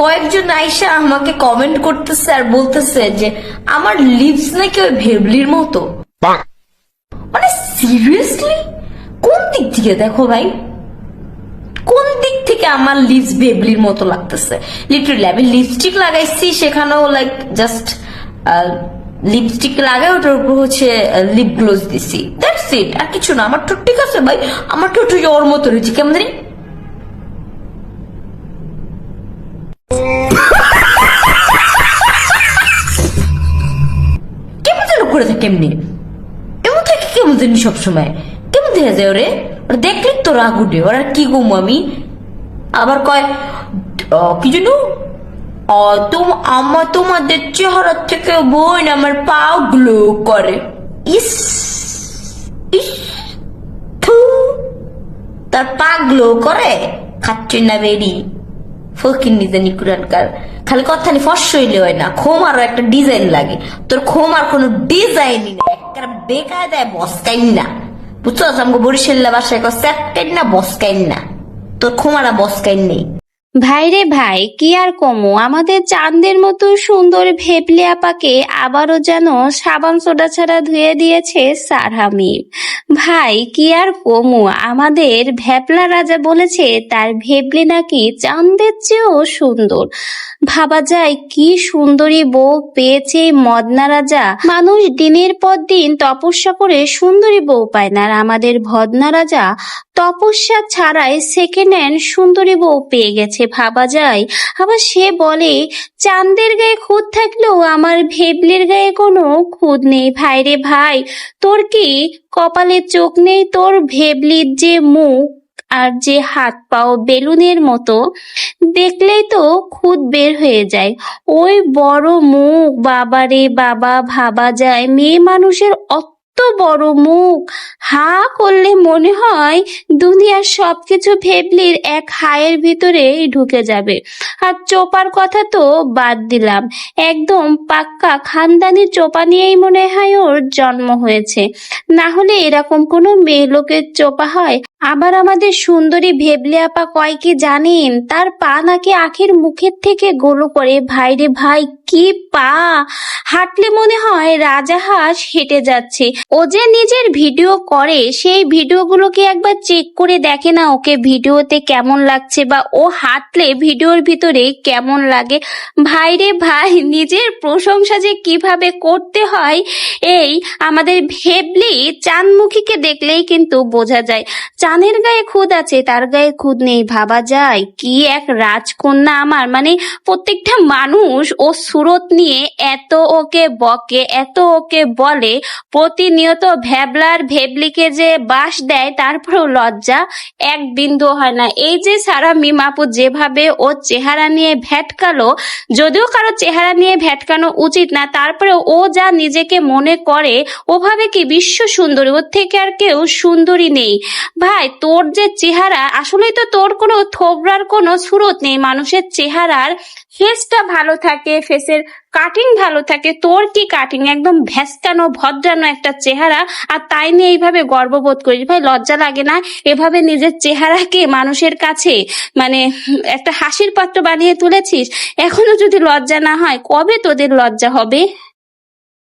কয়েকজন আইসা আমাকে কমেন্ট করতেছে আর বলতেছে যে আমার লিপস নাকি ওই ভেবলির মতো? মানে সিরিয়াসলি কোন দিক থেকে দেখো ভাই? কোন দিক থেকে আমার লিপস বেবলির মতো লাগতেছে? লিটারালি আমি লিপস্টিক লাগাইছি সেখানেও লাইক জাস্ট লিপস্টিক লাগাই ওটার উপর হচ্ছে লিপ গ্লোজ দিছি। দ্যাটস ইট আর কিছু না। আমার তো ঠিক আছে ভাই? আমার একটু ওর মতো রয়েছে কেমন জানি? থাকে এমনি থাকে কেমন জানি সবসময়। কেমন দেখা যায় ওরে? ওরা দেখলে তো রাগ উঠে। ওরা কি ঘুমো আমি? আবার কয় কি যেন? আমার তোমাদের চেহারা থেকে বোন আমার পাও গ্লো করে। ইস ইস তার পা গ্লো করে, খাচ্ছি না বেরি। ফকির নিজে নিকুরানকার খালি কথা নি ফস হইলে হয় না খোম আরও একটা ডিজাইন লাগে। তোর খোম আর কোনো ডিজাইনই নেই একটা বেকায় দেয় বসকাইন না বুঝছ আমাকে বরিশাল্লা বাসায় কো সেটকাইন না বসকাইন না তোর খোমারা বসকাইন নেই ভাইরে ভাই, কি আর কমু? আমাদের চাঁদের মতো সুন্দর ভেবলি আপাকে আবারও যেন সাবান সোডা ছাড়া ধুয়ে দিয়েছে সারহামির ভাই, কি আর কমু? আমাদের ভ্যাপলা রাজা বলেছে তার ভেবলি নাকি চাঁদের চেয়েও সুন্দর। ভাবা যায় কি সুন্দরী বউ পেয়েছে মদনা রাজা। মানুষ দিনের পর দিন তপস্যা করে সুন্দরী বউ পায় না। আর আমাদের ভদনা রাজা তপস্যা ছাড়াই সেকেন্ড হ্যান্ড সুন্দরী বউ পেয়ে গেছে, ভাবা যায়। আবার সে বলে, চাঁদের গায়ে খুদ থাকলেও আমার ভেবলির গায়ে কোনো খুদ নেই। ভাই রে ভাই, তোর কি কপালে চোখ নেই? তোর ভেবলির যে মুখ আর যে হাত পাও বেলুনের মতো, দেখলেই তো খুদ বের হয়ে যায়। ওই বড় মুখ বাবারে বাবা, ভাবা যায়। মেয়ে মানুষের অত বড় মুখ। হা করলে মনে হয় দুনিয়ার সবকিছু ভেবলির এক হায়ের ভিতরেই ঢুকে যাবে। আর চোপার কথা তো বাদ দিলাম। একদম পাক্কা খানদানি চোপা নিয়েই মনে হয় ওর জন্ম হয়েছে। না হলে এরকম কোনো মেয়ে লোকের চোপা হয়? আবার আমাদের সুন্দরী ভেবলে আপা কয় কি জানেন? তার পা নাকি আখের মুখের থেকে গোলো করে। ভাইরে ভাই, কি পা! হাঁটলে মনে হয় রাজা হাঁস হেঁটে যাচ্ছে। ও যে নিজের ভিডিও করে, সেই ভিডিওগুলোকে একবার চেক করে দেখে না ওকে ভিডিওতে কেমন লাগছে বা ও হাঁটলে ভিডিওর ভিতরে কেমন লাগে। ভাইরে ভাই, নিজের প্রশংসা যে কীভাবে করতে হয়, এই আমাদের ভেবলি চাঁদমুখীকে দেখলেই কিন্তু বোঝা যায়। চাঁদের গায়ে খুদ আছে, তার গায়ে খুদ নেই, ভাবা যায়। কি এক রাজকন্যা আমার মানে প্রত্যেকটা মানুষ ও সুরত নিয়ে এত ওকে বকে, এত ওকে বলে প্রতিনিয়ত ভ্যাবলার ভেবলিকে যে বাস দেয়, তারপরেও লজ্জা এক বিন্দু হয় না। এই যে সারা মিমাপু যেভাবে ও চেহারা নিয়ে ভ্যাটকালো যদিও কারও চেহারা নিয়ে ভ্যাটকানো উচিত না, তারপরে ও যা নিজেকে মনে করে, ওভাবে কি বিশ্ব সুন্দরী? ওর থেকে আর কেউ সুন্দরী নেই। ভাই, তোর যে চেহারা, আসলেই তো তোর কোনো থোবরার কোনো সুরত নেই। মানুষের চেহারার ফেসটা ভালো থাকে ফেসের কাটিং ভালো থাকে, তোর কি কাটিং একদম ভ্যাসকানো ভদ্রানো একটা চেহারা। আর তাই নিয়ে এইভাবে গর্ববোধ করিস। ভাই, লজ্জা লাগে না? এভাবে নিজের চেহারাকে মানুষের কাছে মানে একটা হাসির পাত্র বানিয়ে তুলেছিস? এখনও যদি লজ্জা না হয়, কবে তোদের লজ্জা হবে?